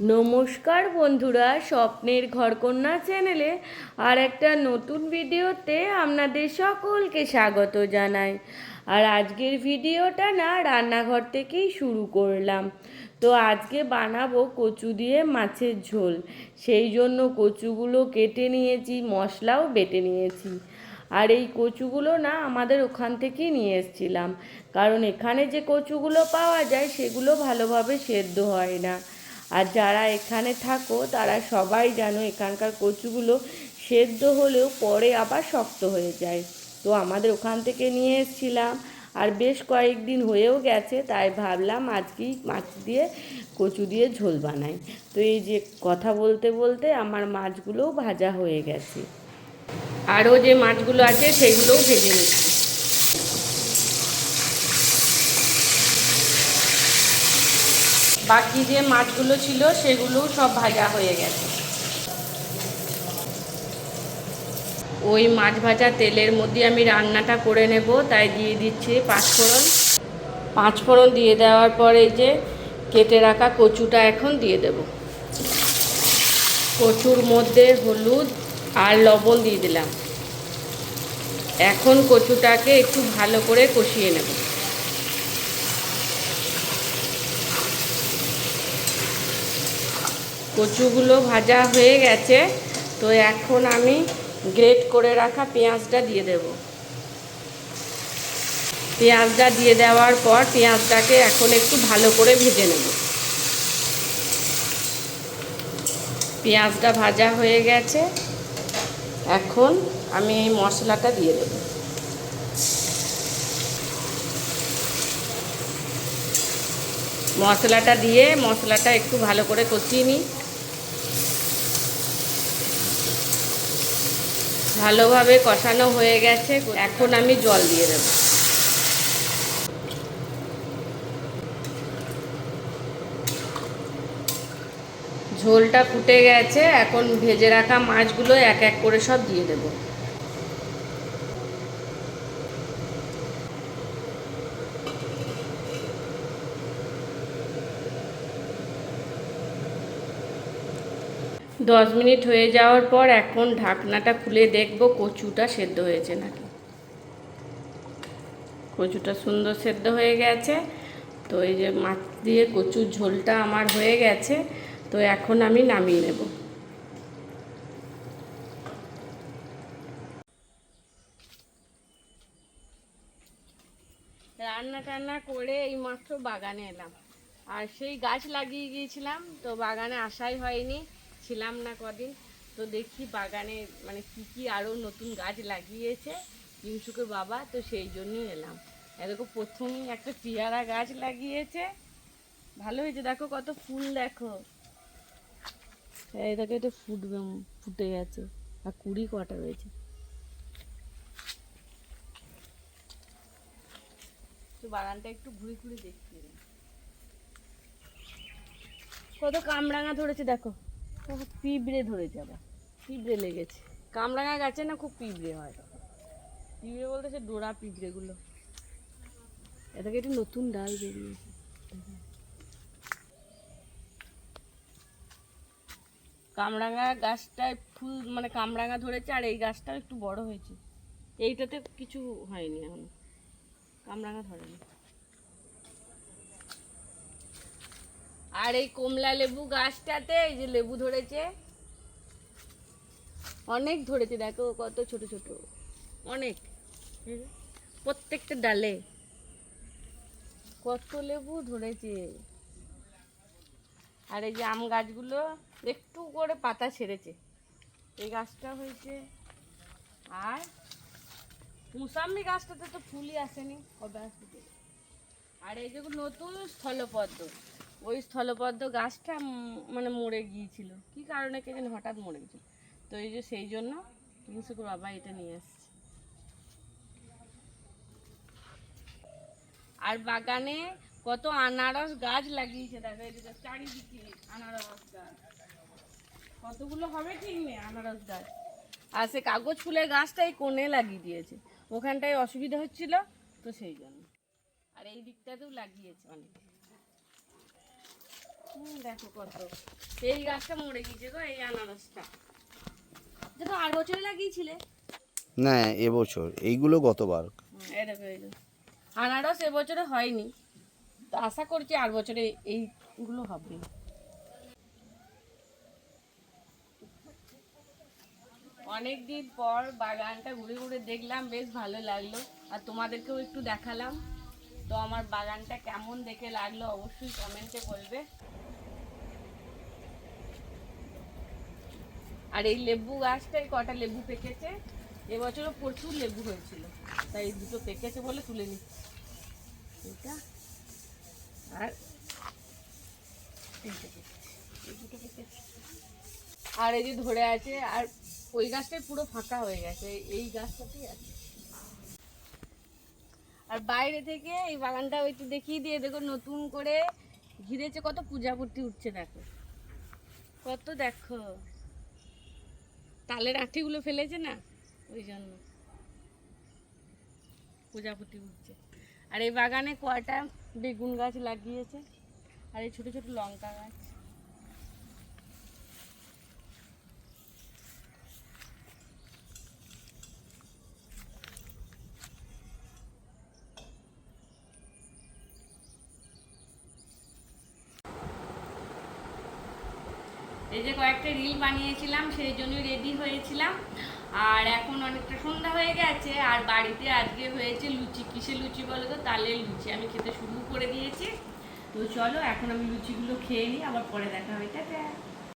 নমস্কার বন্ধুরা, স্বপ্নের ঘরকন্যা চ্যানেলে আর একটা নতুন ভিডিওতে আপনাদের সকলকে স্বাগত জানাই। আর আজকের ভিডিওটা না রান্নাঘর থেকেই শুরু করলাম। তো আজকে বানাবো কচু দিয়ে মাছের ঝোল। সেই জন্য কচুগুলো কেটে নিয়েছি, মশলাও বেটে নিয়েছি। আর এই কচুগুলো না আমাদের ওখান থেকেই নিয়ে এসেছিলাম। কারণ এখানে যে কচুগুলো পাওয়া যায় সেগুলো ভালোভাবে সেদ্ধ হয় না। আর যারা এখানে থাকো, তারা সবাই জানো এখানকার কচুগুলো সেদ্ধ হলেও পরে আবার শক্ত হয়ে যায়। তো আমাদের ওখান থেকে নিয়ে এসেছিলাম। আর বেশ কয়েকদিন হয়েও গেছে, তাই ভাবলাম আজকেই মাছ দিয়ে, কচু দিয়ে ঝোল বানাই। তো এই যে কথা বলতে বলতে আমার মাছগুলোও ভাজা হয়ে গেছে। আরও যে মাছগুলো আছে, সেগুলোও ভেজে নিচ্ছি। বাকি যে মাছগুলো ছিল সেগুলোও সব ভাজা হয়ে গেছে। ওই মাছ ভাজা তেলের মধ্যে আমি রান্নাটা করে নেব, তাই দিয়ে দিচ্ছি পাঁচফোড়ন পাঁচফোড়ন দিয়ে দেওয়ার পরে যে কেটে রাখা কচুটা এখন দিয়ে দেব। কচুর মধ্যে হলুদ আর লবণ দিয়ে দিলাম। এখন কচুটাকে একটু ভালো করে কষিয়ে নেব। কচুগুলো ভাজা হয়ে গেছে, তো এখন আমি গ্রেট করে রাখা পেঁয়াজটা দিয়ে দেব। পেঁয়াজটা দিয়ে দেওয়ার পর পেঁয়াজটাকে এখন একটু ভালো করে ভেজে নেব। পেঁয়াজটা ভাজা হয়ে গেছে, এখন আমি এই মশলাটা দিয়ে দেব। মশলাটা দিয়ে মশলাটা একটু ভালো করে কষিয়ে নিই। ভালোভাবে কষানো হয়ে গেছে, এখন আমি জল দিয়ে দেব। ঝোলটা ফুটে গেছে, এখন ভেজে রাখা মাছগুলো এক এক করে সব দিয়ে দেব। দশ মিনিট হয়ে যাওয়ার পর এখন ঢাকনাটা খুলে দেখব কচুটা সেদ্ধ হয়েছে নাকি। কচুটা সুন্দর সেদ্ধ হয়ে গেছে। তো এই যে মাছ দিয়ে কচুর ঝোলটা আমার হয়ে গেছে। তো এখন আমি নামিয়ে নেব। রান্না টান্না করে এই মাত্র বাগানে এলাম। আর সেই গাছ লাগিয়ে গিয়েছিলাম, তো বাগানে আসাই হয়নি। ছিলাম না কদিন, তো দেখি বাগানে মানে কি কি আরও নতুন গাছ লাগিয়েছে ইউসুকের বাবা, তো সেই জন্যই এলাম। এরকম প্রথমেই একটা পেয়ারা গাছ লাগিয়েছে। ভালো হয়েছে, দেখো কত ফুল, দেখো। এই দেখো, এটা ফুটবে, ফুটে গেছে, আর কুড়ি কটা রয়েছে তো বাগানটা একটু ঘুরে ঘুরে এলাম। কত কামরাঙা ধরেছে, দেখো। পিঁপড়ে ধরেছে আবার। পিঁপড়ে লেগেছে। কামরাঙা গাছে না খুব পিঁপড়ে হয়? পিঁপড়ে বলতে সে ডোরা পিঁপড়েগুলো। এটাকে একটু নতুন ডাল বেরিয়েছে। কামরাঙা গাছটায় ফুল মানে কামরাঙা ধরেছে, আর এই গাছটাও একটু বড় হয়েছে। এইটাতে কিছু হয়নি এখন। কামরাঙা ধরেনি। আর এই কমলা লেবু গাছটাতে এই যে লেবু ধরেছে। অনেক ধরেছে, দেখো কত ছোট ছোট। অনেক। প্রত্যেকটা ডালে। কত লেবু ধরেছে। আর এই যে আম গাছগুলো একটু করে পাতা ছেড়েছে। এই গাছটা হয়েছে। আর মুসাম্বি গাছটাতে তো ফুলই আসেনি, কবে আসবে? আর এই যে নতুন স্থলপদ্ম। ওই স্থলপদ্ম গাছটা মানে মরে গিয়েছিল। কি কারণে কে জানি হঠাৎ মরে গেছিল তো এই যে সেই জন্য ইনসুকুর বাবা এটা নিয়ে এসছে আর বাগানে কত আনারস গাছ লাগিয়েছে, দেখো যে চারিদিকে আনারস গাছ। কতগুলো হবে ঠিক নেই আনারস গাছ। আর সে কাগজ ফুলের গাছটা এই কোণে লাগিয়ে দিয়েছে। ওখানটায় অসুবিধা হচ্ছিল, তো সেই জন্য। আর এই দিকটাতেও লাগিয়েছে অনেক। দেখো কত। এই গাছটা মরে গেছে গো এই আনারসটা। দেখো আর বছরে লাগিয়েছিলে? না এবছর এইগুলো গতবার। এই দেখো এই আনারস এবছরে হয়নি। তো আশা করছি আর বছরে এইগুলো হবে। অনেক দিন পর বাগানটা ঘুরে ঘুরে দেখলাম বেশ ভালো লাগল। আর তোমাদেরকেও একটু দেখালাম। তো আমার বাগানটা কেমন দেখে লাগল অবশ্যই কমেন্টে বলবে। আর এই লেবু গাছটায় কটা লেবু পেকেছে? এবছরও প্রচুর লেবু হয়েছিল। তাই এই দুটো পেকেছে বলে তুলে নিচ্ছি এটা আর আর এই যে ধরে আছে, আর ওই গাছটাই পুরো ফাঁকা হয়ে গেছে। এই গাছটাতেই আছে। আর বাইরে থেকে এই বাগানটা একটু দেখিয়ে দিয়ে দেখো, নতুন করে ঘিরেছে, কত পূজা করতে উঠছে দেখো। কত দেখো। তালের আঠিগুলো ফেলেছে না? ওই জন্য। প্রজাপতি উঠছে। আর এই বাগানে কয়টা বেগুন গাছ লাগিয়েছে? আর এই ছোটো ছোটো লঙ্কা গাছ। এই যে কয়েকটা রিল বানিয়েছিলাম, সেই জন্যই রেডি হয়েছিলাম। আর এখন অনেকটা সন্ধ্যা হয়ে গেছে, আর বাড়িতে আজকে হয়েছে লুচি। কিসে লুচি বলো তো? তালের লুচি। আমি খেতে শুরু করে দিয়েছি। তো চলো, এখন আমি লুচিগুলো খেয়ে নিই, আবার পরে দেখা হয়ে টাটা!